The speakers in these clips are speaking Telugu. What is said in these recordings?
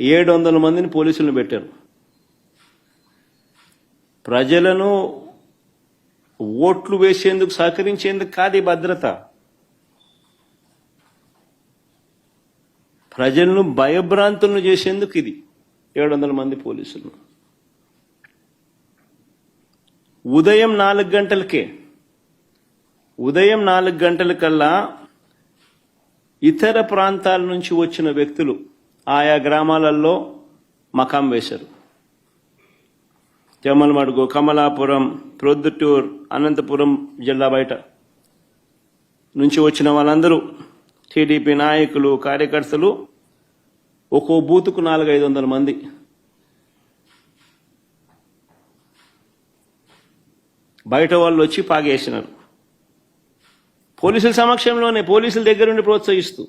ఏడు వందల మందిని పోలీసులను పెట్టారు. ప్రజలను ఓట్లు వేసేందుకు సహకరించేందుకు కాదు ఈ భద్రత. ప్రజలను భయభ్రాంతులను చేసేందుకు ఇది ఏడు వందల మంది పోలీసులు. ఉదయం నాలుగు గంటలకే ఉదయం నాలుగు గంటలకల్లా ఇతర ప్రాంతాల నుంచి వచ్చిన వ్యక్తులు ఆయా గ్రామాలలో మకాం వేశారు. తేమలమడుగు కమలాపురం ప్రొద్దుటూర్ అనంతపురం జిల్లా బయట నుంచి వచ్చిన వాళ్ళందరూ టీడీపీ నాయకులు కార్యకర్తలు ఒక్కో బూతుకు నాలుగైదు వందల మంది. బయట వాళ్ళు వచ్చి పాగేసినారు. పోలీసుల సమక్షంలోనే పోలీసుల దగ్గరుండి ప్రోత్సహిస్తూ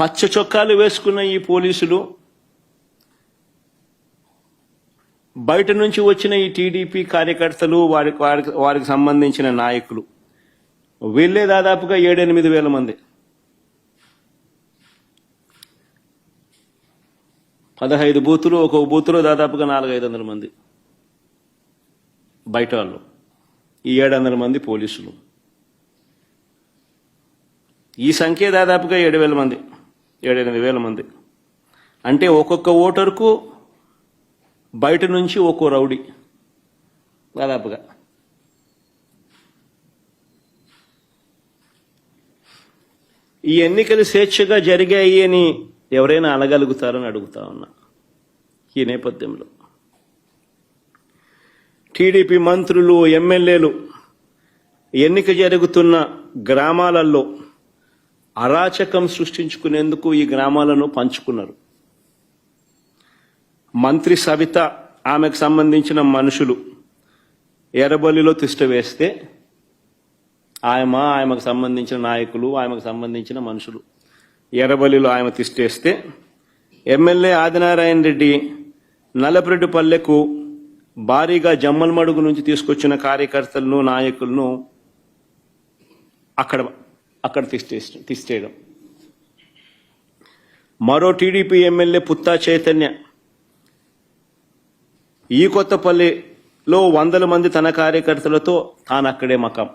పచ్చ చొక్కాలు వేసుకున్న ఈ పోలీసులు బయట నుంచి వచ్చిన ఈ టీడీపీ కార్యకర్తలు వారి వారికి వారికి సంబంధించిన నాయకులు. వీళ్ళే దాదాపుగా ఏడెనిమిది వేల మంది. పదహైదు బూతులు ఒక్కొక్క బూతులో దాదాపుగా నాలుగైదు వందల మంది. బయట వాళ్ళు. ఈ ఏడు వందల మంది పోలీసులు. ఈ సంఖ్య దాదాపుగా ఏడు వేల మంది. ఏడెనిమిది వేల మంది. అంటే ఒక్కొక్క ఓటరుకు బయట నుంచి ఒక్కో రౌడీ. దాదాపుగా. ఈ ఎన్నికలు స్వేచ్ఛగా జరిగాయి అని ఎవరైనా అనగలుగుతారని అడుగుతా ఉన్నా ఈ నేపథ్యంలో. టీడీపీ మంత్రులు ఎమ్మెల్యేలు ఎన్నిక జరుగుతున్న గ్రామాలలో అరాచకం సృష్టించుకునేందుకు ఈ గ్రామాలను పంచుకున్నారు. మంత్రి సవిత ఆమెకు సంబంధించిన మనుషులు ఎర్రబల్లిలో తిష్ట వేస్తే ఆయమ ఆయమకు సంబంధించిన నాయకులు ఆయమకు సంబంధించిన మనుషులు. ఎర్రబల్లిలో ఆమె తిష్టేస్తే ఎమ్మెల్యే ఆదినారాయణ రెడ్డి నల్లపురెడ్డిపల్లెకు భారీగా జమ్మలమడుగు నుంచి తీసుకొచ్చిన కార్యకర్తలను నాయకులను అక్కడ అక్కడ తిష్టే తీసేయడం మరో టీడీపీ ఎమ్మెల్యే పుత్తా చైతన్య ఈ కొత్తపల్లిలో వందల మంది తన కార్యకర్తలతో తాను అక్కడే మకం.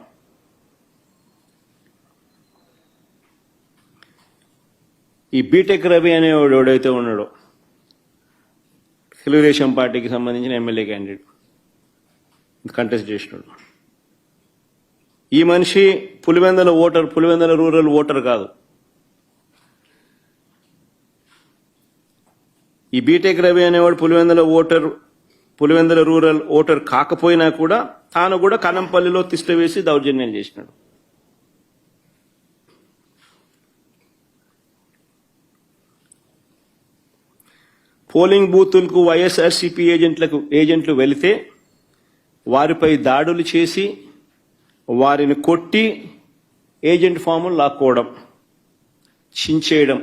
ఈ బీటెక్ రవి అనేవాడు ఎవడైతే ఉన్నాడో తెలుగుదేశం పార్టీకి సంబంధించిన ఎమ్మెల్యే క్యాండిడేట్ కంటెస్ట్ చేసినాడు. ఈ మనిషి Pulivendula voter Pulivendula rural voter కాదు. ఈ బీటెక్ రవి అనేవాడు Pulivendula voter Pulivendula rural voter కాకపోయినా కూడా తాను కూడా కనంపల్లిలో తిష్ట వేసి దౌర్జన్యం చేసినాడు. పోలింగ్ బూతులకు వైఎస్ఆర్సీపీ ఏజెంట్లకు ఏజెంట్లు వెళితే వారిపై దాడులు చేసి వారిని కొట్టి ఏజెంట్ ఫాములు లాక్కోవడం చించేయడం.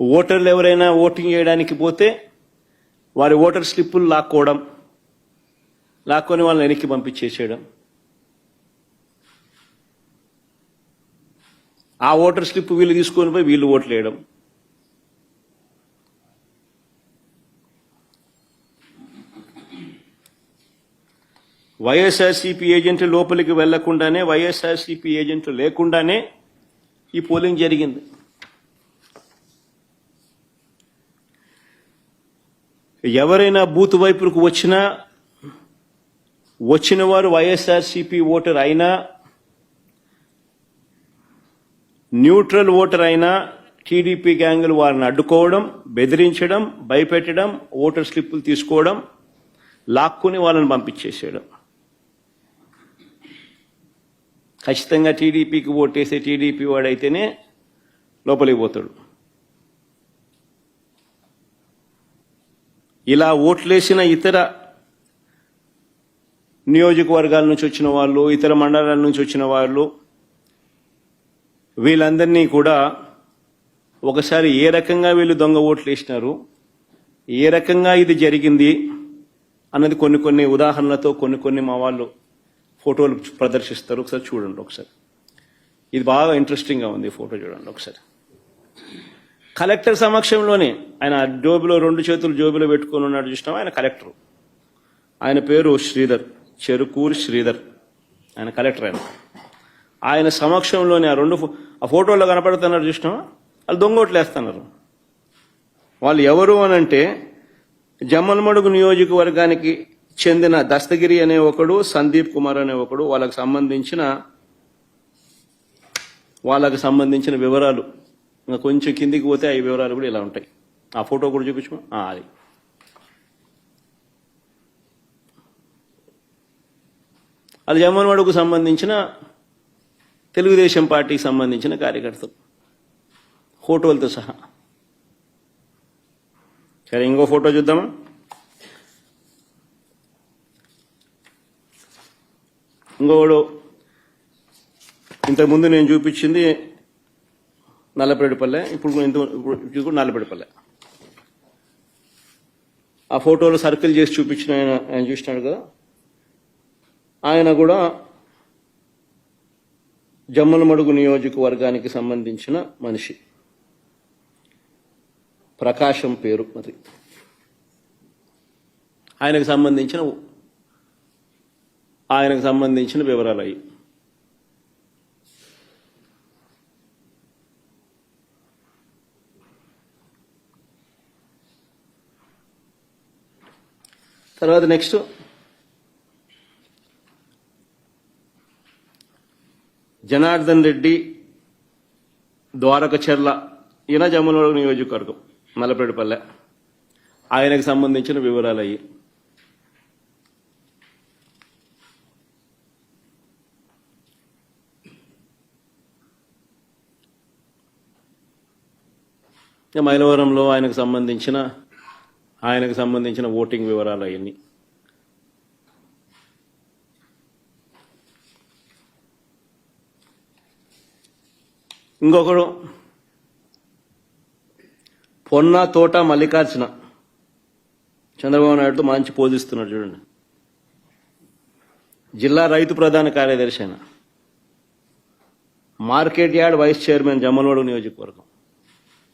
ఓటర్లు ఎవరైనా ఓటింగ్ చేయడానికి పోతే వారి ఓటర్ స్లిప్పులు లాక్కోవడం లాక్కొని వాళ్ళని వెనక్కి పంపించేసేయడం. ఆ ఓటర్ స్లిప్ వీళ్ళు తీసుకొని పోయి వీళ్ళు ఓట్లు వేయడం వైఎస్ఆర్సీపీ ఏజెంట్లు లోపలికి వెళ్ళకుండానే వైఎస్ఆర్సీపీ ఏజెంట్లు లేకుండానే ఈ పోలింగ్ జరిగింది. ఎవరైనా బూత్ వైపుకు వచ్చినా వచ్చిన వారు వైఎస్ఆర్సీపీ ఓటర్ అయినా న్యూట్రల్ ఓటర్ అయినా టీడీపీ గ్యాంగులు వారిని అడ్డుకోవడం బెదిరించడం భయపెట్టడం ఓటర్ స్లిప్పులు తీసుకోవడం లాక్కుని వాళ్ళని పంపించేసేయడం. ఖచ్చితంగా టీడీపీకి ఓటేసే టీడీపీ వాడైతేనే లోపలికి పోతాడు. ఇలా ఓట్లేసిన ఇతర నియోజకవర్గాల నుంచి వచ్చిన వాళ్ళు ఇతర మండలాల నుంచి వచ్చిన వాళ్ళు వీళ్ళందరినీ కూడా ఒకసారి ఏ రకంగా వీళ్ళు దొంగ ఓట్లు వేసినారు ఏ రకంగా ఇది జరిగింది అన్నది కొన్ని కొన్ని ఉదాహరణలతో కొన్ని కొన్ని మా వాళ్ళు ఫోటోలు ప్రదర్శిస్తారు. ఒకసారి చూడండి ఒకసారి. ఇది బాగా ఇంట్రెస్టింగ్గా ఉంది ఫోటో చూడండి ఒకసారి. కలెక్టర్ సమక్షంలోనే ఆయన జోబులో రెండు చేతులు జోబులో పెట్టుకొని ఉన్నాడు చూసినాం ఆయన కలెక్టర్. ఆయన పేరు శ్రీధర్ చెరుకూరు శ్రీధర్. ఆయన కలెక్టర్ ఆయన. ఆయన సమక్షంలోనే ఆ రెండు ఫో- ఆ ఫోటోలో కనపడుతున్నారు చూసినావా? వాళ్ళు దొంగోట్లేస్తున్నారు. వాళ్ళు ఎవరు అని అంటే జమ్మలమడుగు నియోజకవర్గానికి చెందిన దస్తగిరి అనే ఒకడు సందీప్ కుమార్ అనే ఒకడు వాళ్ళకి సంబంధించిన వాళ్ళకు సంబంధించిన వివరాలు. ఇంకా కొంచెం కిందికి పోతే ఆ వివరాలు కూడా ఇలా ఉంటాయి. ఆ ఫోటో కూడా చూపించు అది. అది జమ్మన్వాడుకు సంబంధించిన తెలుగుదేశం పార్టీకి సంబంధించిన కార్యకర్తలు ఫోటోలతో సహా. సరే ఇంకో ఫోటో చూద్దామా? ఇంకోడు ఇంతకుముందు నేను చూపించింది నల్లపేటపల్లె ఇప్పుడు ఇంత ఇప్పుడు ఇది కూడా ఆ ఫోటోలు సర్కిల్ చేసి చూపించిన ఆయన ఆయన చూసినాడు కదా? ఆయన కూడా జమ్మలమడుగు నియోజకవర్గానికి సంబంధించిన మనిషి. ప్రకాశం పేరు మరి ఆయనకు సంబంధించిన ఆయనకు సంబంధించిన వివరాలు అయి. తర్వాత నెక్స్ట్. జనార్దన్ రెడ్డి ద్వారక చెర్ల ఈయన జమ్మలవాడ నియోజకవర్గం నల్లపేటపల్లె. ఆయనకు సంబంధించిన వివరాలు అయ్యి ఇక మైలవరంలో ఆయనకు సంబంధించిన ఆయనకు సంబంధించిన ఓటింగ్ వివరాలు అవన్నీ. ఇంకొకడు పొన్న తోట మల్లికార్జున. చంద్రబాబు నాయుడుతో మంచి పోజిస్తున్నాడు చూడండి. జిల్లా రైతు ప్రధాన కార్యదర్శి ఆయన. మార్కెట్ యార్డ్ వైస్ చైర్మన్ జమ్మలవాడు నియోజకవర్గం.